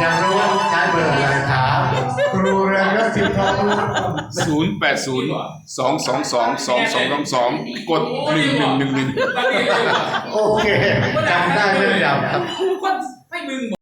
อยากรู้ว่าใช้เบอร์อะไรครับครูเรืองรัสิทองศูนย์แปดศูนย์สองสองสองสองสองสองสองกดหนึ่งหนึ่งหนึ่งหนึ่ง โอเคจำได้เลยจำครับให้มึง